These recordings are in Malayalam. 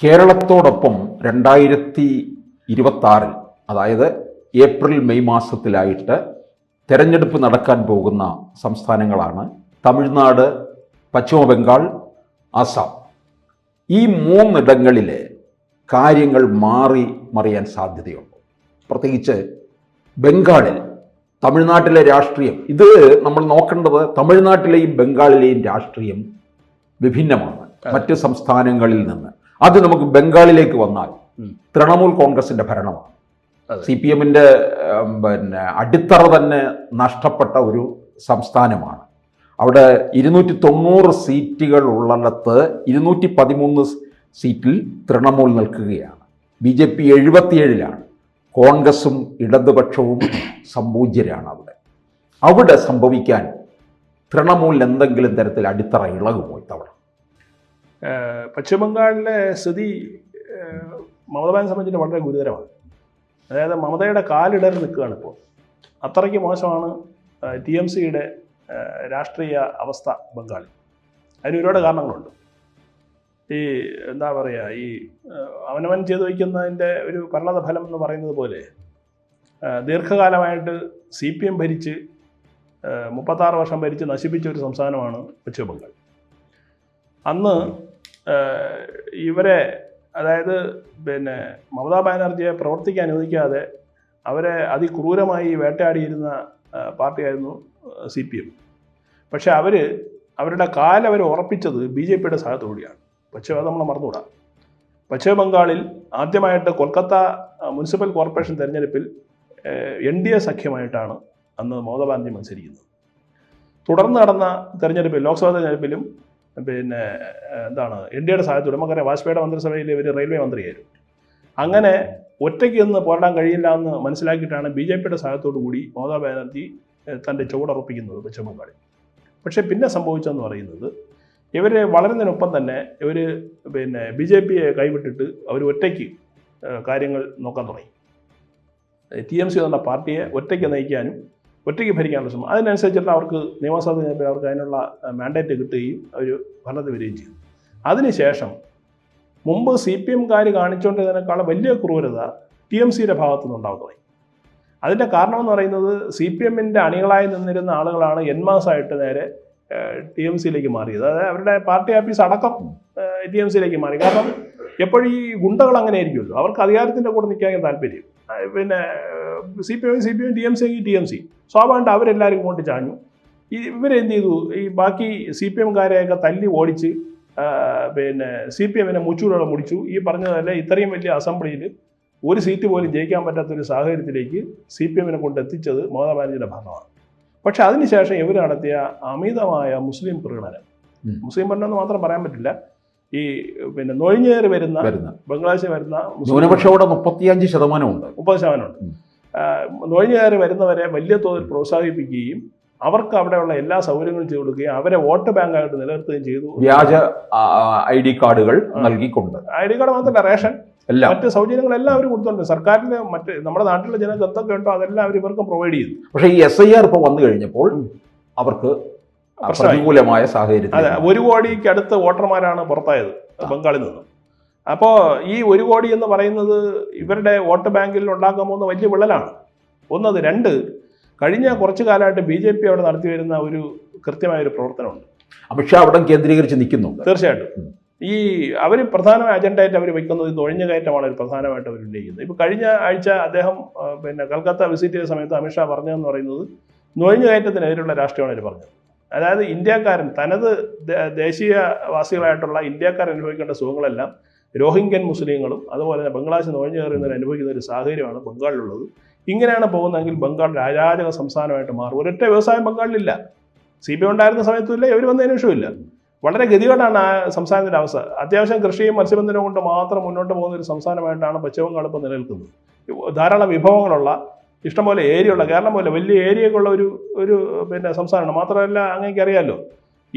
കേരളത്തോടൊപ്പം രണ്ടായിരത്തി ഇരുപത്തി ആറിൽ അതായത് ഏപ്രിൽ മെയ് മാസത്തിലായിട്ട് തെരഞ്ഞെടുപ്പ് നടക്കാൻ പോകുന്ന സംസ്ഥാനങ്ങളാണ് തമിഴ്നാട് പശ്ചിമ ബംഗാൾ ആസാം. ഈ മൂന്നിടങ്ങളിലെ കാര്യങ്ങൾ മാറി മറിയാൻ സാധ്യതയുണ്ട്. പ്രത്യേകിച്ച് ബംഗാളിൽ തമിഴ്നാട്ടിലെ രാഷ്ട്രീയം. ഇത് നമ്മൾ നോക്കേണ്ടത് തമിഴ്നാട്ടിലെയും ബംഗാളിലെയും രാഷ്ട്രീയം വിഭിന്നമാണ്. മറ്റ് സംസ്ഥാനങ്ങളിൽ നിന്ന്. അത് നമുക്ക് ബംഗാളിലേക്ക് വന്നാൽ. തൃണമൂൽ കോൺഗ്രസിന്റെ ഭരണമാണ്. സി പി എമ്മിന്റെ പിന്നെ അടിത്തറ തന്നെ നഷ്ടപ്പെട്ട ഒരു സംസ്ഥാനമാണ്. അവിടെ ഇരുന്നൂറ്റി തൊണ്ണൂറ് സീറ്റുകൾ ഉള്ളിടത്ത് ഇരുന്നൂറ്റി പതിമൂന്ന് സീറ്റിൽ തൃണമൂൽ നിൽക്കുകയാണ്. ബി ജെ പി എഴുപത്തിയേഴിലാണ്. കോൺഗ്രസും ഇടതുപക്ഷവും സമ്പൂജ്യരാണ് അവിടെ. അവിടെ സംഭവിക്കാൻ തൃണമൂലിന് എന്തെങ്കിലും തരത്തിൽ അടിത്തറ ഇളകുമോ ഇത്തവണ? പശ്ചിമ ബംഗാളിലെ സ്ഥിതി മമതാ ബാനർജി സംബന്ധിച്ച് വളരെ ഗുരുതരമാണ്. അതായത് മമതയുടെ കാലിടറി നിൽക്കുകയാണ് ഇപ്പോൾ. അത്രയ്ക്ക് മോശമാണ് ടി എം സിയുടെ രാഷ്ട്രീയ അവസ്ഥ ബംഗാളിൽ. അതിന് ഒരുപാട് കാരണങ്ങളുണ്ട്. ഈ എന്താ പറയുക ഈ അവനവൻ ചെയ്തു വയ്ക്കുന്നതിന്റെ ഒരു പരിണത ഫലം എന്ന് പറയുന്നത് പോലെ ദീർഘകാലമായിട്ട് സി പി എം ഭരിച്ച് മുപ്പത്താറ് വർഷം ഭരിച്ച് നശിപ്പിച്ച ഒരു സംസ്ഥാനമാണ് പശ്ചിമ ബംഗാൾ അന്ന് ഇവരെ അതായത് പിന്നെ മമതാ ബാനർജിയെ പ്രവർത്തിക്കാൻ അനുവദിക്കാതെ അവരെ അതിക്രൂരമായി വേട്ടയാടിയിരുന്ന പാർട്ടിയായിരുന്നു സി പി എം. പക്ഷേ അവർ അവരുടെ കാലവർ ഉറപ്പിച്ചത് ബി ജെ പിയുടെ സഹായത്തോടെയാണ് പക്ഷേ അത് നമ്മൾ മറന്നുകൂടാ. പശ്ചിമ ബംഗാളിൽ ആദ്യമായിട്ട് കൊൽക്കത്ത മുനിസിപ്പൽ കോർപ്പറേഷൻ തെരഞ്ഞെടുപ്പിൽ എൻ ഡി എ സഖ്യമായിട്ടാണ് അന്ന് മമതാ ബാനർജി മത്സരിക്കുന്നത്. തുടർന്ന് നടന്ന തെരഞ്ഞെടുപ്പിൽ ലോക്സഭാ തെരഞ്ഞെടുപ്പിലും പിന്നെ എന്താണ് എൻ ഡി എയുടെ സഹായത്തോടെ നമുക്കറിയാം വാജ്പേയിയുടെ മന്ത്രിസഭയിൽ ഇവർ റെയിൽവേ മന്ത്രിയായിരുന്നു. അങ്ങനെ ഒറ്റയ്ക്ക് ഒന്ന് പോരാടാൻ കഴിയില്ല എന്ന് മനസ്സിലാക്കിയിട്ടാണ് ബി ജെ പിയുടെ സഹായത്തോടു കൂടി മമതാ ബാനർജി തന്റെ ചുവടുറപ്പിക്കുന്നത് പശ്ചിമ ബംഗാളിൽ. പക്ഷേ പിന്നെ സംഭവിച്ചതെന്ന് പറയുന്നത് ഇവർ വളരുന്നതിനൊപ്പം തന്നെ ഇവർ പിന്നെ ബി ജെ പിയെ കൈവിട്ടിട്ട് അവർ ഒറ്റയ്ക്ക് കാര്യങ്ങൾ നോക്കാൻ തുടങ്ങി. ടി എം സി എന്ന പാർട്ടിയെ ഒറ്റയ്ക്ക് നയിക്കാനും ഒറ്റയ്ക്ക് ഭരിക്കാനുള്ള ശ്രമം. അതിനനുസരിച്ചിട്ട് അവർക്ക് നിയമസഭ അവർക്ക് അതിനുള്ള മാൻഡേറ്റ് കിട്ടുകയും അവർ ഭരണത്തിൽ വരികയും ചെയ്തു. അതിനുശേഷം മുമ്പ് സി പി എംകാർ കാണിച്ചുകൊണ്ടിരുന്നതിനേക്കാൾ വലിയ ക്രൂരത ടി എം സിയുടെ ഭാഗത്തു നിന്നുണ്ടാവാൻ തുടങ്ങി. അതിന്റെ കാരണം എന്ന് പറയുന്നത് സി പി എമ്മിന്റെ അണികളായി നിന്നിരുന്ന ആളുകളാണ് എൻമാസായിട്ട് നേരെ ടി എം സിയിലേക്ക് മാറിയത്. അതായത് അവരുടെ പാർട്ടി ആഫീസ് അടക്കം ടി എം സിയിലേക്ക് മാറി. കാരണം എപ്പോഴും ഈ ഗുണ്ടകൾ അങ്ങനെ ആയിരിക്കുമല്ലോ അവർക്ക് അധികാരത്തിന്റെ കൂടെ നിൽക്കാൻ താല്പര്യം. പിന്നെ C P M C P M T M C T M C സ്വാഭാവികമായിട്ട് അവരെല്ലാവരും ഇങ്ങോട്ട് ചാഞ്ഞു. ഈ ഇവരെന്ത് ചെയ്തു ഈ ബാക്കി സി പി എംകാരെയൊക്കെ തല്ലി ഓടിച്ച് പിന്നെ സി പി എമ്മിനെ മുച്ചൂടോടെ മുടിച്ചു. ഈ പറഞ്ഞതല്ലേ ഇത്രയും വലിയ അസംബ്ലിയിൽ ഒരു സീറ്റ് പോലും ജയിക്കാൻ പറ്റാത്തൊരു സാഹചര്യത്തിലേക്ക് സി പി എമ്മിനെ കൊണ്ട് എത്തിച്ചത് മമതാ ബാനർജിയുടെ ഭരണമാണ്. പക്ഷെ അതിനുശേഷം ഇവർ നടത്തിയ അമിതമായ മുസ്ലിം പ്രകടനം. മുസ്ലിം പ്രകടനം മാത്രം പറയാൻ പറ്റില്ല. ഈ പിന്നെ നൊഴിഞ്ഞേറി വരുന്ന ബംഗ്ലാദേശിൽ വരുന്ന മുസ്ലിം ന്യൂനപക്ഷം മുപ്പത്തിയഞ്ച് ശതമാനമുണ്ട്. മുപ്പത് ശതമാനമുണ്ട്. ഉം. നുഴഞ്ഞു കയറി വരുന്നവരെ വലിയ തോതിൽ പ്രോത്സാഹിപ്പിക്കുകയും അവർക്ക് അവിടെയുള്ള എല്ലാ സൗകര്യങ്ങളും ചെയ്തു കൊടുക്കുകയും അവരെ വോട്ട് ബാങ്കായിട്ട് നിലനിർത്തുകയും ചെയ്തു. വ്യാജ ഐ ഡി കാർഡുകൾ നൽകിക്കൊണ്ട്. ഐ ഡി കാർഡ് മാത്രമല്ല റേഷൻ. മറ്റ് സൗകര്യങ്ങളെല്ലാം അവർ കൊടുത്തുണ്ട് സർക്കാരിന് മറ്റ് നമ്മുടെ നാട്ടിലെ ജനങ്ങൾക്ക് എന്തൊക്കെ ഉണ്ടോ അതെല്ലാം അവർ ഇവർക്കും പ്രൊവൈഡ് ചെയ്തു. പക്ഷേ ഈ എസ് ഐ ആർ ഇപ്പോൾ വന്നു കഴിഞ്ഞപ്പോൾ അവർക്ക് പ്രതികൂലമായ സാഹചര്യം അതെ ഒരു കോടിക്ക് അടുത്ത് വോട്ടർമാരാണ് പുറത്തായത് ബംഗാളിൽ നിന്ന്. അപ്പോൾ ഈ ഒരു കോടി എന്ന് പറയുന്നത് ഇവരുടെ വോട്ട് ബാങ്കിൽ ഉണ്ടാക്കാൻ പോകുന്ന വലിയ വിള്ളലാണ്. ഒന്നത് രണ്ട് കഴിഞ്ഞ കുറച്ചു കാലമായിട്ട് ബി ജെ പി അവിടെ നടത്തി വരുന്ന ഒരു കൃത്യമായ ഒരു പ്രവർത്തനമുണ്ട്. അമിത്ഷാ അവിടെ കേന്ദ്രീകരിച്ച് നിൽക്കുന്നു തീർച്ചയായിട്ടും. ഈ അവർ പ്രധാന അജണ്ടയായിട്ട് അവർ വയ്ക്കുന്നത് ഈ നുഴഞ്ഞു കയറ്റമാണ് അവർ പ്രധാനമായിട്ട് അവർ ഉന്നയിക്കുന്നത്. ഇപ്പോൾ കഴിഞ്ഞ ആഴ്ച അദ്ദേഹം പിന്നെ കൽക്കത്ത വിസിറ്റ് ചെയ്ത സമയത്ത് അമിത്ഷാ പറഞ്ഞതെന്ന് പറയുന്നത് നുഴഞ്ഞു കയറ്റത്തിനെതിരെയുള്ള രാഷ്ട്രീയമാണ് അവർ പറഞ്ഞത്. അതായത് ഇന്ത്യക്കാരൻ തനത് ദേശീയവാസികളായിട്ടുള്ള ഇന്ത്യക്കാർ അനുഭവിക്കേണ്ട സുഖങ്ങളെല്ലാം രോഹിംഗ്യൻ മുസ്ലിങ്ങളും അതുപോലെ തന്നെ ബംഗ്ലാദേശ് നുഴഞ്ഞു കയറുന്നവർ അനുഭവിക്കുന്ന ഒരു സാഹചര്യമാണ് ബംഗാളിലുള്ളത്. ഇങ്ങനെയാണ് പോകുന്നതെങ്കിൽ ബംഗാൾ രാജാചക സംസ്ഥാനമായിട്ട് മാറും. ഒരൊറ്റ വ്യവസായം ബംഗാളിലില്ല. സി പി ഉണ്ടായിരുന്ന സമയത്തും ഇല്ല ഇവർ വന്നതിന് ശേഷമില്ല വളരെ ഗതികേടാണ് ആ സംസ്ഥാനത്തിന്റെ അവസ്ഥ. അത്യാവശ്യം കൃഷിയും മത്സ്യബന്ധനവും കൊണ്ട് മാത്രം മുന്നോട്ട് പോകുന്ന ഒരു സംസ്ഥാനമായിട്ടാണ് പശ്ചിമബംഗാൾ ഇപ്പോൾ നിലനിൽക്കുന്നത്. ധാരാളം വിഭവങ്ങളുള്ള ഇഷ്ടംപോലെ ഏരിയ ഉള്ള കേരളം പോലെ വലിയ ഏരിയയൊക്കെ ഉള്ള ഒരു ഒരു പിന്നെ സംസ്ഥാനമാണ്. മാത്രമല്ല അങ്ങേക്ക് അറിയാമല്ലോ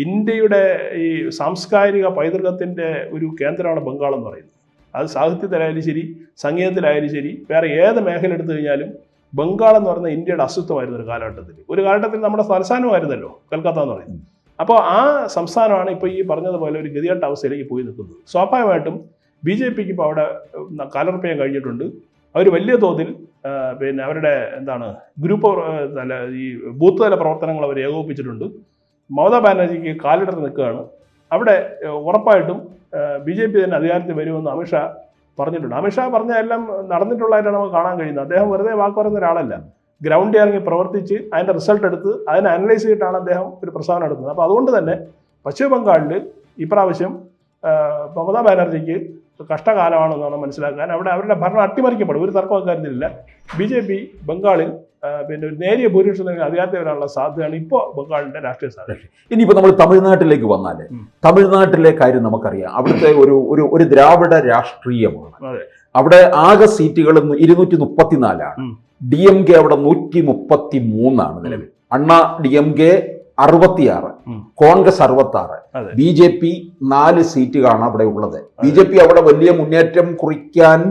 ഇന്ത്യയുടെ ഈ സാംസ്കാരിക പൈതൃകത്തിന്റെ ഒരു കേന്ദ്രമാണ് ബംഗാൾ എന്ന് പറയുന്നത്. അത് സാഹിത്യത്തിലായാലും ശരി സംഗീതത്തിലായാലും ശരി വേറെ ഏത് മേഖല എടുത്തു കഴിഞ്ഞാലും ബംഗാൾ എന്ന് പറയുന്നത് ഇന്ത്യയുടെ അസ്തിത്വമായിരുന്നു ഒരു കാലഘട്ടത്തിൽ. ഒരു കാലഘട്ടത്തിൽ നമ്മുടെ തലസ്ഥാനമായിരുന്നല്ലോ കൽക്കത്ത എന്ന് പറയുന്നത്. അപ്പോൾ ആ സംസ്ഥാനമാണ് ഇപ്പോൾ ഈ പറഞ്ഞതുപോലെ ഒരു ഗതികെട്ട അവസ്ഥയിലേക്ക് പോയി നിൽക്കുന്നത്. സ്വാഭാവികമായിട്ടും ബി ജെ പിക്ക് ഇപ്പോൾ അവിടെ കാലർപ്പയം കഴിഞ്ഞിട്ടുണ്ട്. അവർ വലിയ തോതിൽ പിന്നെ അവരുടെ എന്താണ് ഗ്രൂപ്പ് ഈ ബൂത്ത് തല പ്രവർത്തനങ്ങൾ അവർ ഏകോപിപ്പിച്ചിട്ടുണ്ട്. മമതാ ബാനർജിക്ക് കാലിടർ നിൽക്കുകയാണ്. അവിടെ ഉറപ്പായിട്ടും ബി ജെ പി തന്നെ അധികാരത്തിൽ വരുമെന്ന് അമിത്ഷാ പറഞ്ഞിട്ടുണ്ട്. അമിത്ഷാ പറഞ്ഞ എല്ലാം നടന്നിട്ടുള്ളതായിട്ടാണ് നമുക്ക് കാണാൻ കഴിയുന്നത്. അദ്ദേഹം വെറുതെ വാക്ക് പറയുന്ന ഒരാളല്ല. ഗ്രൗണ്ടിൽ ഇറങ്ങി പ്രവർത്തിച്ച് അതിന്റെ റിസൾട്ട് എടുത്ത് അതിനെ അനലൈസ് ചെയ്തിട്ടാണ് അദ്ദേഹം ഒരു പ്രസ്താവന നടത്തുന്നത്. അപ്പോൾ അതുകൊണ്ട് തന്നെ പശ്ചിമ ബംഗാളിൽ ഇപ്രാവശ്യം മമതാ ബാനർജിക്ക് കഷ്ടകാലമാണെന്നാണ് മനസ്സിലാക്കാൻ. അവിടെ അവരുടെ ഭരണം അട്ടിമറിക്കപ്പെടും. ഒരു തർക്കം അക്കാര്യത്തിലില്ല ബി ജെ പി ബംഗാളിൽ പിന്നെ ഒരു നേരിയ ഭൂരിപക്ഷത്തിന് അധികാരത്തിൽ വരാനുള്ള സാധ്യതയാണ് ഇപ്പോൾ ബംഗാളിന്റെ രാഷ്ട്രീയ സാധ്യത ഇനിയിപ്പോൾ നമ്മൾ തമിഴ്നാട്ടിലേക്ക് വന്നാൽ. തമിഴ്നാട്ടിലെ കാര്യം നമുക്കറിയാം അവിടുത്തെ ഒരു ഒരു ഒരു ദ്രാവിഡ രാഷ്ട്രീയമാണ്. അവിടെ ആകെ സീറ്റുകൾ ഇരുന്നൂറ്റി മുപ്പത്തിനാലാണ്. ഡി എം കെ അവിടെ നൂറ്റി മുപ്പത്തി മൂന്നാണ് നിലവിൽ അണ്ണ ഡി എം കെ അറുപത്തിയാറ്. കോൺഗ്രസ് അറുപത്തി ആറ്. ബി ജെ പി നാല് സീറ്റുകളാണ് അവിടെ ഉള്ളത് ബി ജെ പി അവിടെ വലിയ മുന്നേറ്റം കുറിക്കാൻ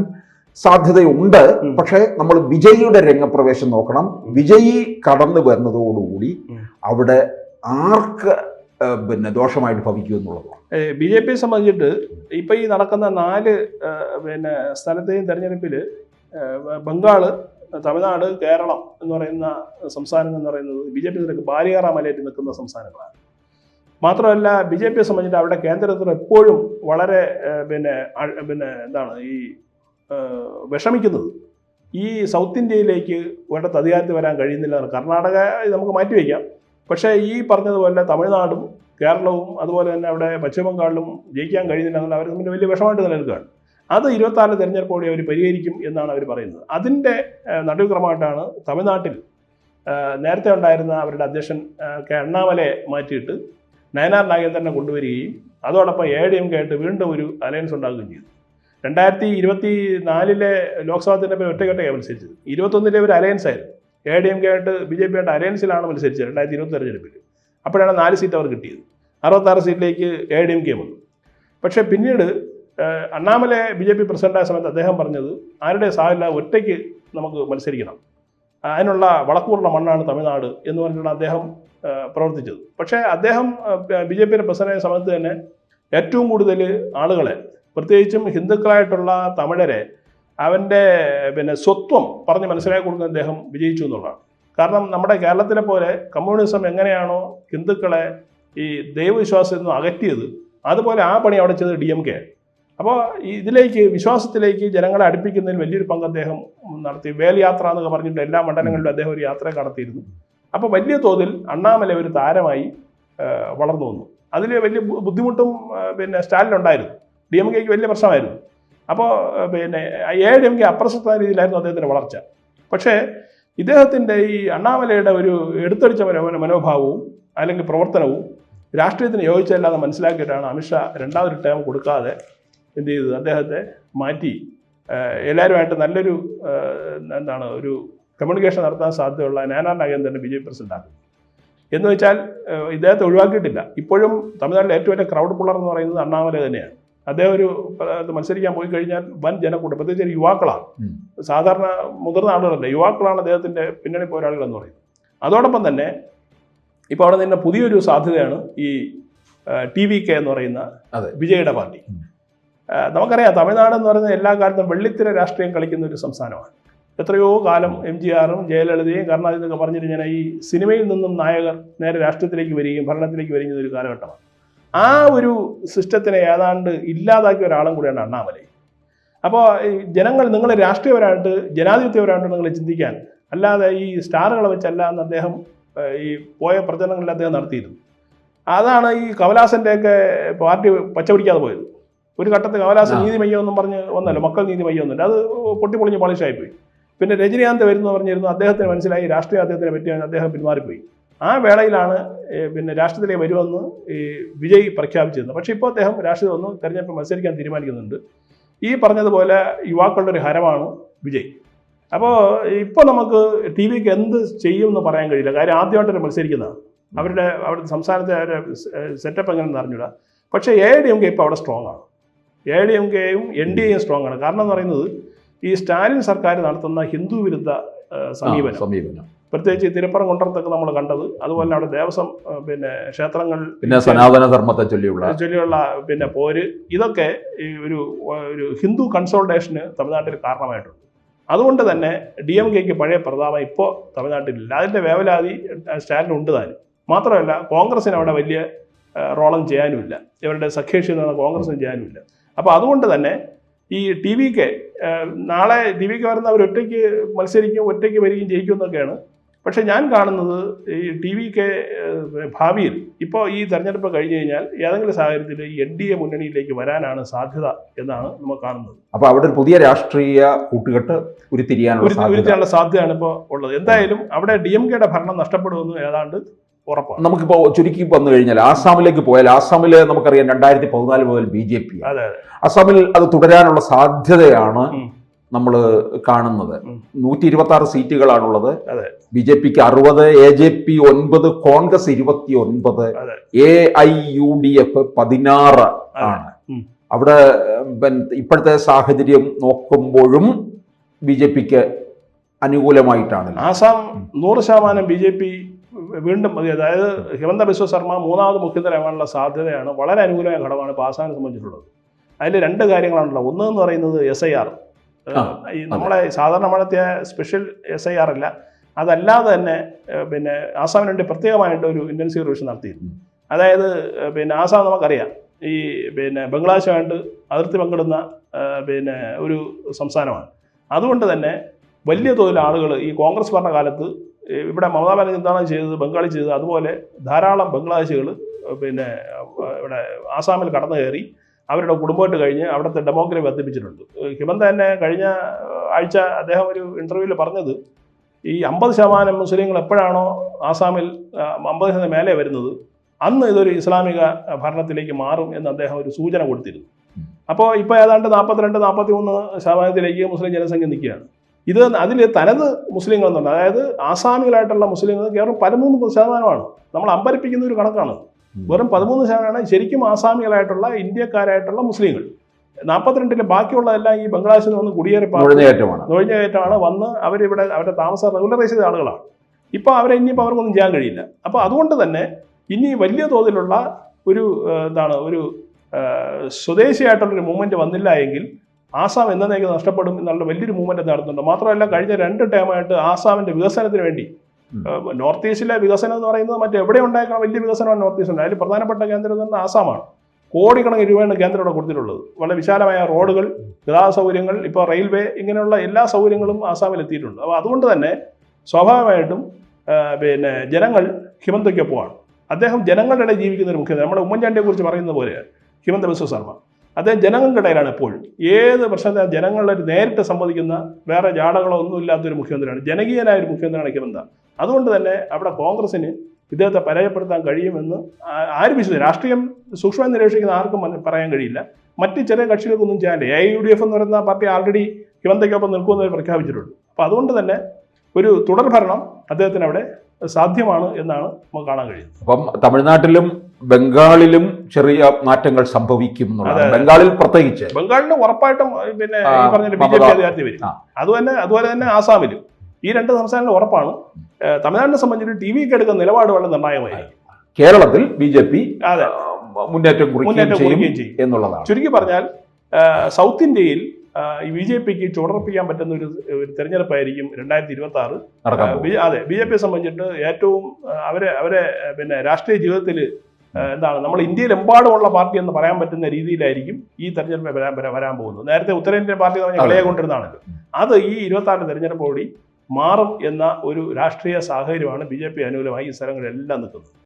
സാധ്യതയുണ്ട്. പക്ഷേ നമ്മൾ വിജയിയുടെ രംഗപ്രവേശം നോക്കണം. വിജയി കടന്നു വരുന്നതോടുകൂടി. അവിടെ ആർക്ക് പിന്നെ ദോഷമായിട്ട് ഭവിക്കും എന്നുള്ളതാണ്. ബി ജെ പിയെ സംബന്ധിച്ചിട്ട് ഇപ്പം ഈ നടക്കുന്ന നാല് പിന്നെ സ്ഥലത്തെയും തെരഞ്ഞെടുപ്പിൽ ബംഗാൾ തമിഴ്നാട് കേരളം എന്ന് പറയുന്ന സംസ്ഥാനങ്ങൾ എന്ന് പറയുന്നത് ബി ജെ പി നിരക്ക് ബാലികാറ മലയേറ്റ് നിൽക്കുന്ന സംസ്ഥാനങ്ങളാണ്. മാത്രമല്ല ബി ജെ പിയെ സംബന്ധിച്ചിട്ട് അവിടെ കേന്ദ്രത്തിൽ എപ്പോഴും വളരെ പിന്നെ പിന്നെ എന്താണ് ഈ വിഷമിക്കുന്നത്. ഈ സൗത്ത് ഇന്ത്യയിലേക്ക് വേണ്ടത് അധികാരത്തിൽ വരാൻ കഴിയുന്നില്ല. കർണാടക നമുക്ക് മാറ്റിവെക്കാം പക്ഷേ ഈ പറഞ്ഞതുപോലെ തമിഴ്നാടും കേരളവും അതുപോലെ തന്നെ അവിടെ പശ്ചിമബംഗാളിലും ജയിക്കാൻ കഴിയുന്നില്ല എന്നുള്ള അവർ തമ്മിൽ വലിയ വിഷമമായിട്ട് നിലനിൽക്കുകയാണ്. അത് ഇരുപത്തിനാല് തെരഞ്ഞെടുപ്പോടെ അവർ പരിഹരിക്കും എന്നാണ് അവർ പറയുന്നത്. അതിന്റെ നടുവിക്രമമായിട്ടാണ് തമിഴ്നാട്ടിൽ നേരത്തെ ഉണ്ടായിരുന്ന അവരുടെ അധ്യക്ഷൻ കെ അണ്ണാമലയെ മാറ്റിയിട്ട് നയനാർ നാഗേന്ദ്രനെ കൊണ്ടുവരികയും അതോടൊപ്പം എ ഡി എം കെ ആയിട്ട് വീണ്ടും ഒരു അലയൻസ് ഉണ്ടാക്കുകയും ചെയ്തു. രണ്ടായിരത്തി ഇരുപത്തി നാലിലെ ലോക്സഭാ തെരഞ്ഞെടുപ്പിൽ ഒറ്റക്കെട്ടയാണ് മത്സരിച്ചത്. ഇരുപത്തൊന്നിലെ ഒരു അലയൻസ് ആയിരുന്നു. എ ഡി എം കെ ആയിട്ട് ബി ജെ പി ആയിട്ട് അലയൻസിലാണ് മത്സരിച്ചത് രണ്ടായിരത്തി ഇരുപത്തി തെരഞ്ഞെടുപ്പിൽ അപ്പോഴാണ് നാല് സീറ്റ് അവർ കിട്ടിയത്. അറുപത്താറ് സീറ്റിലേക്ക് എ ഡി എം കെ വന്നു. പക്ഷേ പിന്നീട് അണ്ണാമലെ ബി ജെ പി പ്രസിഡന്റായ സമയത്ത് അദ്ദേഹം പറഞ്ഞത് ആരുടെ സഹായമില്ല ഒറ്റയ്ക്ക് നമുക്ക് മത്സരിക്കണം. അതിനുള്ള വളക്കൂറുള്ള മണ്ണാണ് തമിഴ്നാട് എന്ന് പറഞ്ഞിട്ടാണ് അദ്ദേഹം പ്രവർത്തിച്ചത്. പക്ഷേ അദ്ദേഹം ബി ജെ പിയുടെ പ്രസിഡന്റായ സമയത്ത് തന്നെ ഏറ്റവും കൂടുതൽ ആളുകളെ പ്രത്യേകിച്ചും ഹിന്ദുക്കളായിട്ടുള്ള തമിഴരെ അവന്റെ പിന്നെ സ്വത്വം പറഞ്ഞ് മനസ്സിലാക്കി കൊടുക്കുന്ന അദ്ദേഹം വിജയിച്ചു എന്നുള്ളതാണ്. കാരണം നമ്മുടെ കേരളത്തിലെ പോലെ കമ്മ്യൂണിസം എങ്ങനെയാണോ ഹിന്ദുക്കളെ ഈ ദൈവവിശ്വാസത്തിൽ നിന്ന് അകറ്റിയത് അതുപോലെ ആ പണി അവിടെ ചെയ്തത് ഡി എം കെ അപ്പോൾ ഇതിലേക്ക് വിശ്വാസത്തിലേക്ക് ജനങ്ങളെ അടുപ്പിക്കുന്നതിൽ വലിയൊരു പങ്ക് അദ്ദേഹം നടത്തി. വേൽയാത്ര എന്നൊക്കെ പറഞ്ഞിട്ട് എല്ലാ മണ്ഡലങ്ങളിലും അദ്ദേഹം ഒരു യാത്ര നടത്തിയിരുന്നു. അപ്പോൾ വലിയ തോതിൽ അണ്ണാമല ഒരു താരമായി വളർന്നു വന്നു. അതിൽ വലിയ ബുദ്ധിമുട്ടും പിന്നെ പിന്നെ സ്റ്റാലിനുണ്ടായിരുന്നു. ഡി എം കെക്ക് വലിയ പ്രശ്നമായിരുന്നു. അപ്പോൾ പിന്നെ എ ഡി എം കെ അപ്രസക്തമായ രീതിയിലായിരുന്നു അദ്ദേഹത്തിന്റെ വളർച്ച. പക്ഷേ ഇദ്ദേഹത്തിന്റെ ഈ അണ്ണാമലയുടെ ഒരു എടുത്തടിച്ച മനോ- മനോഭാവവും അല്ലെങ്കിൽ പ്രവർത്തനവും രാഷ്ട്രീയത്തിന് യോജിച്ചല്ലാതെ മനസ്സിലാക്കിയിട്ടാണ് അമിത്ഷാ രണ്ടാമതൊരു ടേം കൊടുക്കാതെ എന്ത് ചെയ്തത്? അദ്ദേഹത്തെ മാറ്റി. എല്ലാവരുമായിട്ട് നല്ലൊരു എന്താണ് ഒരു കമ്മ്യൂണിക്കേഷൻ നടത്താൻ സാധ്യതയുള്ള നാനാർ നാഗേന്ദ്രനെ ബി ജെ പി പ്രസിഡന്റാക്കും. എന്ന് വെച്ചാൽ ഇദ്ദേഹത്തെ ഒഴിവാക്കിയിട്ടില്ല. ഇപ്പോഴും തമിഴ്നാട്ടിലെ ഏറ്റവും വലിയ ക്രൗഡ് പുള്ളർ എന്ന് പറയുന്നത് അണ്ണാമല തന്നെയാണ്. അദ്ദേഹം ഒരു മത്സരിക്കാൻ പോയി കഴിഞ്ഞാൽ വൻ ജനക്കൂട്ടം പ്രത്യേകിച്ച് ഒരു യുവാക്കളാണ്. സാധാരണ മുതിർന്ന ആളുകളല്ല യുവാക്കളാണ് അദ്ദേഹത്തിന്റെ പിന്നണി പോരാളികൾ എന്ന് പറയുന്നത്. അതോടൊപ്പം തന്നെ ഇപ്പോൾ അവിടെ നിന്ന് പുതിയൊരു സാധ്യതയാണ് ഈ ടി വി കെ എന്ന് പറയുന്ന അതെ. വിജയുടെ പാർട്ടി. നമുക്കറിയാം തമിഴ്നാട് എന്ന് പറയുന്നത് എല്ലാ കാലത്തും വെള്ളിത്തിര രാഷ്ട്രീയം കളിക്കുന്ന ഒരു സംസ്ഥാനമാണ്. എത്രയോ കാലം എം ജി ആറും ജയലളിതയും കരുണാനിധിയൊക്കെ പറഞ്ഞിട്ട് ഞാൻ ഈ സിനിമയിൽ നിന്നും നായകർ നേരെ രാഷ്ട്രീയത്തിലേക്ക് വരികയും ഭരണത്തിലേക്ക് വരികയും ഒരു കാലഘട്ടമാണ്. ആ ഒരു സിസ്റ്റത്തിനെ ഏതാണ്ട് ഇല്ലാതാക്കിയ ഒരാളും കൂടിയാണ് അണ്ണാമലൈ. അപ്പോൾ ഈ ജനങ്ങൾ നിങ്ങൾ രാഷ്ട്രീയപരമായിട്ട് ജനാധിപത്യപരമായിട്ട് നിങ്ങൾ ചിന്തിക്കാൻ അല്ലാതെ ഈ സ്റ്റാറുകളെ വെച്ചല്ല എന്ന് അദ്ദേഹം ഈ പോയ പ്രചരണങ്ങളിൽ അദ്ദേഹം നടത്തിയിരുന്നു. അതാണ് ഈ കമലാസന്റെയൊക്കെ പാർട്ടി പച്ചപിടിക്കാതെ പോയത്. ഒരു ഘട്ടത്തിൽ കമലാസൻ. നീതി മയ്യമെന്നും പറഞ്ഞ് വന്നല്ലോ മക്കൾ നീതി മയ്യം ഒന്നുമില്ല അത് പൊട്ടിപ്പൊളിഞ്ഞ് പോളിഷായിപ്പോയി. പിന്നെ രജനീകാന്ത് വരുന്നു പറഞ്ഞിരുന്നു അദ്ദേഹത്തിന് മനസ്സിലായി രാഷ്ട്രീയ അദ്ദേഹത്തിനെ പറ്റി അദ്ദേഹം പിന്മാറിപ്പോയി. ആ വേളയിലാണ് പിന്നെ രാഷ്ട്രത്തിലേക്ക് വരുമെന്ന് ഈ വിജയ് പ്രഖ്യാപിച്ചിരുന്നത്. പക്ഷേ ഇപ്പോൾ അദ്ദേഹം രാഷ്ട്രീയം ഒന്ന് തെരഞ്ഞെടുപ്പ് മത്സരിക്കാൻ തീരുമാനിക്കുന്നുണ്ട്. ഈ പറഞ്ഞതുപോലെ യുവാക്കളുടെ ഒരു ഹരമാണ് വിജയ്. അപ്പോൾ ഇപ്പോൾ നമുക്ക് ടി വിക്ക് എന്ത് ചെയ്യും എന്ന് പറയാൻ കഴിയില്ല. കാര്യം ആദ്യമായിട്ടൊരു മത്സരിക്കുന്നതാണ്. അവരുടെ അവരുടെ സംസ്ഥാനത്തെ അവരുടെ സെറ്റപ്പ് എങ്ങനെയെന്ന് അറിഞ്ഞൂടാ പക്ഷേ എ ഡി എം കെ ഇപ്പോൾ അവിടെ സ്ട്രോങ് ആണ്. എ ഡി എം കെയും എൻ ഡി എയും സ്ട്രോങ് ആണ്. കാരണം എന്ന് പറയുന്നത് ഈ സ്റ്റാലിൻ സർക്കാർ നടത്തുന്ന ഹിന്ദു വിരുദ്ധ സമീപനം. സമീപനം. പ്രത്യേകിച്ച് ഈ തിരുപ്പുറം കൊണ്ടത്തൊക്കെ നമ്മൾ കണ്ടത്. അതുപോലെ അവിടെ ദേവസ്വം പിന്നെ ക്ഷേത്രങ്ങൾ പിന്നെ സനാതന ധർമ്മത്തെ ചൊല്ലിയുള്ള ചൊല്ലിയുള്ള പിന്നെ പോര് ഇതൊക്കെ ഈ ഒരു ഒരു ഹിന്ദു കൺസോൾട്ടേഷന് തമിഴ്നാട്ടിൽ കാരണമായിട്ടുണ്ട്. അതുകൊണ്ട് തന്നെ ഡി എം കെക്ക് പഴയ പ്രതാപം ഇപ്പോൾ തമിഴ്നാട്ടിലില്ല. അതിന്റെ വേവലാതി സ്റ്റാലിൻ ഉണ്ട് താനും. മാത്രമല്ല കോൺഗ്രസിന് അവിടെ വലിയ റോളം ചെയ്യാനുമില്ല. ഇവരുടെ സഖ്യകക്ഷി എന്ന് കോൺഗ്രസിന് ചെയ്യാനുമില്ല. അപ്പോൾ അതുകൊണ്ട് തന്നെ ഈ ടി വിക്ക് നാളെ ടി വിക്ക് വരുന്നവർ ഒറ്റയ്ക്ക് മത്സരിക്കും ഒറ്റയ്ക്ക് വരികയും ജയിക്കും എന്നൊക്കെയാണ് പക്ഷെ ഞാൻ കാണുന്നത് ഈ ടി വിക്ക് ഭാവിയിൽ ഇപ്പോൾ ഈ തെരഞ്ഞെടുപ്പ് കഴിഞ്ഞു കഴിഞ്ഞാൽ ഏതെങ്കിലും സാഹചര്യത്തിൽ എൻ ഡി എ മുന്നണിയിലേക്ക് വരാനാണ് സാധ്യത എന്നാണ് നമ്മൾ കാണുന്നത്. അപ്പോൾ അവിടെ ഒരു പുതിയ രാഷ്ട്രീയ കൂട്ടുകെട്ട് ഉരുത്തിരിയാനുള്ള ഉരുത്തിനുള്ള സാധ്യതയാണ് ഇപ്പോൾ ഉള്ളത്. എന്തായാലും അവിടെ ഡി എം കെയുടെ ഭരണം നഷ്ടപ്പെടുമെന്ന് ഏതാണ്ട് ഉറപ്പാണ്. നമുക്കിപ്പോൾ ചുരുക്കി വന്നു കഴിഞ്ഞാൽ ആസാമിലേക്ക് പോയാൽ ആസാമിൽ നമുക്കറിയാം രണ്ടായിരത്തി പതിനാല് മുതൽ ബി ജെ പി അതെ അതെ. അസാമിൽ അത് തുടരാനുള്ള സാധ്യതയാണ്. നമ്മൾ കാണുന്നത്. നൂറ്റി ഇരുപത്തി ആറ് സീറ്റുകളാണുള്ളത്. അതെ. ബി ജെ പിക്ക് അറുപത് എ ജെ പി ഒൻപത് കോൺഗ്രസ് ഇരുപത്തി ഒൻപത്. A I U D F പതിനാറ് ആണ്. അവിടെ ഇപ്പോഴത്തെ സാഹചര്യം നോക്കുമ്പോഴും ബി ജെ പിക്ക് അനുകൂലമായിട്ടാണ്. ആസാം നൂറ് ശതമാനം ബി ജെ പി വീണ്ടും അതായത് ഹിമന്ത ബിശ്വ ശർമ്മ മൂന്നാമത് മുഖ്യമന്ത്രിയാവാനുള്ള സാധ്യതയാണ് വളരെ അനുകൂലമായ ഘടകമാണ് ഇപ്പോൾ ആസാമിനെ സംബന്ധിച്ചിട്ടുള്ളത്. അതിൽ രണ്ട് കാര്യങ്ങളാണുള്ളത്. ഒന്ന് എന്ന് പറയുന്നത് എസ് ഐ ആർ നമ്മളെ സാധാരണ നടത്തിയ സ്പെഷ്യൽ എസ് ഐ ആർ അല്ല. അതല്ലാതെ തന്നെ പിന്നെ ആസാമിന് വേണ്ടി പ്രത്യേകമായിട്ട് ഒരു ഇന്റൻസീവ് റിവിഷൻ നടത്തിയിരുന്നു. അതായത് പിന്നെ ആസാം നമുക്കറിയാം. ഈ പിന്നെ ബംഗ്ലാദേശുമായിട്ട് അതിർത്തി പങ്കിടുന്ന പിന്നെ ഒരു സംസ്ഥാനമാണ്. അതുകൊണ്ട് തന്നെ വലിയ തോതിൽ ആളുകൾ ഈ കോൺഗ്രസ് ഭരണകാലത്ത് ഇവിടെ മമതാ ബാനർജി എന്താണ് ചെയ്തത് ബംഗാളി ചെയ്തത് അതുപോലെ ധാരാളം ബംഗ്ലാദേശികൾ പിന്നെ ഇവിടെ ആസാമിൽ കടന്നു കയറി അവരുടെ കുടുംബമായിട്ട് കഴിഞ്ഞ് അവിടുത്തെ ഡെമോക്രസി വർദ്ധിപ്പിച്ചിട്ടുണ്ട്. ഹിമന്ത തന്നെ കഴിഞ്ഞ ആഴ്ച അദ്ദേഹം ഒരു ഇന്റർവ്യൂവിൽ പറഞ്ഞത് ഈ അമ്പത് ശതമാനം മുസ്ലിങ്ങൾ എപ്പോഴാണോ ആസാമിൽ അമ്പത് ശതമാനം മേലെ വരുന്നത് അന്ന് ഇതൊരു ഇസ്ലാമിക ഭരണത്തിലേക്ക് മാറും എന്ന് അദ്ദേഹം ഒരു സൂചന കൊടുത്തിരുന്നു. അപ്പോൾ ഇപ്പോൾ ഏതാണ്ട് നാൽപ്പത്തിരണ്ട് നാൽപ്പത്തി മൂന്ന് ശതമാനത്തിലേക്ക് മുസ്ലിം ജനസംഖ്യ നിൽക്കുകയാണ്. ഇത് അതിൽ തനത് മുസ്ലിങ്ങൾ എന്നുണ്ട് അതായത് ആസാമികളായിട്ടുള്ള മുസ്ലിങ്ങൾ കേവലം പതിമൂന്ന് ശതമാനമാണ്. നമ്മൾ അമ്പരിപ്പിക്കുന്ന ഒരു കണക്കാണ് വെറും പതിമൂന്ന് ശതമാനമാണ് ശരിക്കും ആസാമികളായിട്ടുള്ള ഇന്ത്യക്കാരായിട്ടുള്ള മുസ്ലിങ്ങൾ. നാൽപ്പത്തിരണ്ടിലെ ബാക്കിയുള്ളതെല്ലാം ഈ ബംഗ്ലാദേശിൽ നിന്ന് കുടിയേറി നുഴഞ്ഞുകയറ്റമാണ് വന്ന് അവരിവിടെ അവരുടെ താമസ റെഗുലറൈസ് ചെയ്ത ആളുകളാണ്. ഇപ്പോൾ അവരെ ഇനിയിപ്പോൾ അവർക്കൊന്നും ചെയ്യാൻ കഴിയില്ല. അപ്പോൾ അതുകൊണ്ട് തന്നെ ഇനി വലിയ തോതിലുള്ള ഒരു എന്താണ് ഒരു സ്വദേശിയായിട്ടുള്ളൊരു മൂവ്മെന്റ് വന്നില്ല എങ്കിൽ ആസാം എന്നേക്ക് നഷ്ടപ്പെടും എന്നുള്ള വലിയൊരു മൂവ്മെന്റ് നടത്തുന്നുണ്ട്. മാത്രമല്ല കഴിഞ്ഞ രണ്ട് ടൈമായിട്ട് ആസാമിന്റെ വികസനത്തിന് വേണ്ടി നോർത്ത് ഈസ്റ്റിലെ വികസനം എന്ന് പറയുന്നത് മറ്റെവിടെ ഉണ്ടായിരിക്കണം വലിയ വികസനമാണ് നോർത്ത് ഈസ്റ്റ് അതിൽ പ്രധാനപ്പെട്ട കേന്ദ്രം എന്ന് ആസാമാണ്. കോടിക്കണക്കിന് രൂപയാണ് കേന്ദ്രം ഇവിടെ കൊടുത്തിട്ടുള്ളത്. വളരെ വിശാലമായ റോഡുകൾ ഗതാഗത സൗകര്യങ്ങൾ ഇപ്പോൾ റെയിൽവേ ഇങ്ങനെയുള്ള എല്ലാ സൗകര്യങ്ങളും ആസാമിൽ എത്തിയിട്ടുണ്ട്. അപ്പോൾ അതുകൊണ്ട് തന്നെ സ്വാഭാവികമായിട്ടും പിന്നെ ജനങ്ങൾ ഹിമന്തയ്ക്കൊപ്പമാണ്. അദ്ദേഹം ജനങ്ങളുടെ ജീവിക്കുന്ന ഒരു മുഖ്യമന്ത്രി. നമ്മുടെ ഉമ്മൻചാണ്ടിയെ കുറിച്ച് പറയുന്നത് പോലെയാണ് ഹിമന്ത ബിശ്വ ശർമ്മ. അദ്ദേഹം ജനങ്ങളുടെ ഇടയിലാണ് എപ്പോഴും. ഏത് പ്രശ്നത്തെ ജനങ്ങളെ നേരിട്ട് സംവദിക്കുന്ന വേറെ ജാടകളോ ഒന്നും ഇല്ലാത്തൊരു മുഖ്യമന്ത്രിയാണ്. ജനകീയനായ ഒരു മുഖ്യമന്ത്രിയാണ് ഹിമന്ത. അതുകൊണ്ട് തന്നെ അവിടെ കോൺഗ്രസിന് ഇദ്ദേഹത്തെ പരാജയപ്പെടുത്താൻ കഴിയുമെന്ന് ആരും വിശ്വസിച്ചു രാഷ്ട്രീയം സൂക്ഷ്മമായി നിരീക്ഷിക്കുന്ന ആർക്കും പറയാൻ കഴിയില്ല. മറ്റ് ചെറിയ കക്ഷികൾക്കൊന്നും ചെയ്യാനില്ല. എ യു ഡി എഫ് എന്ന് പറയുന്ന പാർട്ടി ആൾറെഡി ഹിമന്തയ്ക്കൊപ്പം നിൽക്കുമെന്ന് അവർ പ്രഖ്യാപിച്ചിട്ടുണ്ട്. അപ്പോൾ അതുകൊണ്ട് തന്നെ ഒരു തുടർഭരണം അദ്ദേഹത്തിന് അവിടെ സാധ്യമാണ് എന്നാണ് നമുക്ക് കാണാൻ കഴിയുന്നത്. അപ്പം തമിഴ്നാട്ടിലും ബംഗാളിലും ചെറിയ മാറ്റങ്ങൾ സംഭവിക്കും. ബംഗാളിൽ പ്രത്യേകിച്ച്. ബംഗാളിന് ഉറപ്പായിട്ടും പിന്നെ ഈ പറഞ്ഞ ബി ജെ പി അധികാരത്തിൽ വരും. അതുതന്നെ അതുപോലെ തന്നെ ആസാമിലും. ഈ രണ്ട് സംസ്ഥാനങ്ങളും ഉറപ്പാണ്. തമിഴ്നാടിനെ സംബന്ധിച്ച് ടി വിക്ക് എടുക്കുന്ന നിലപാട് വളരെ നിർണായകമായിരിക്കും. കേരളത്തിൽ ബി ജെ പി അതെ. മുന്നേറ്റം മുന്നേറ്റം ചെയ്യും കുറിക്കുകയും ചെയ്യും. എന്നുള്ളതാണ്. ചുരുക്കി പറഞ്ഞാൽ സൗത്ത് ഇന്ത്യയിൽ ഈ ബി ജെ പിക്ക് ചുടർപ്പിക്കാൻ പറ്റുന്ന ഒരു ഒരു തെരഞ്ഞെടുപ്പായിരിക്കും രണ്ടായിരത്തി ഇരുപത്തി ആറ് അതെ ബി ജെ പിയെ സംബന്ധിച്ചിട്ട് ഏറ്റവും അവരെ അവരെ പിന്നെ രാഷ്ട്രീയ ജീവിതത്തിൽ എന്താണ് നമ്മൾ ഇന്ത്യയിൽ ഇന്ത്യയിലെമ്പാടുമുള്ള പാർട്ടി എന്ന് പറയാൻ പറ്റുന്ന രീതിയിലായിരിക്കും ഈ തെരഞ്ഞെടുപ്പ് വരാൻ വരാൻ- വരാൻ പോകുന്നത്. നേരത്തെ ഉത്തരേന്ത്യൻ പാർട്ടി എന്ന് പറഞ്ഞാൽ കളയെ കൊണ്ടിരുന്നതാണല്ലോ അത് ഈ ഇരുപത്തി ആറ് തെരഞ്ഞെടുപ്പോടി മാറും എന്ന ഒരു രാഷ്ട്രീയ സാഹചര്യമാണ് ബി ജെ പി അനുകൂലമായി ഈ സ്ഥലങ്ങളിലെല്ലാം നിൽക്കുന്നത്.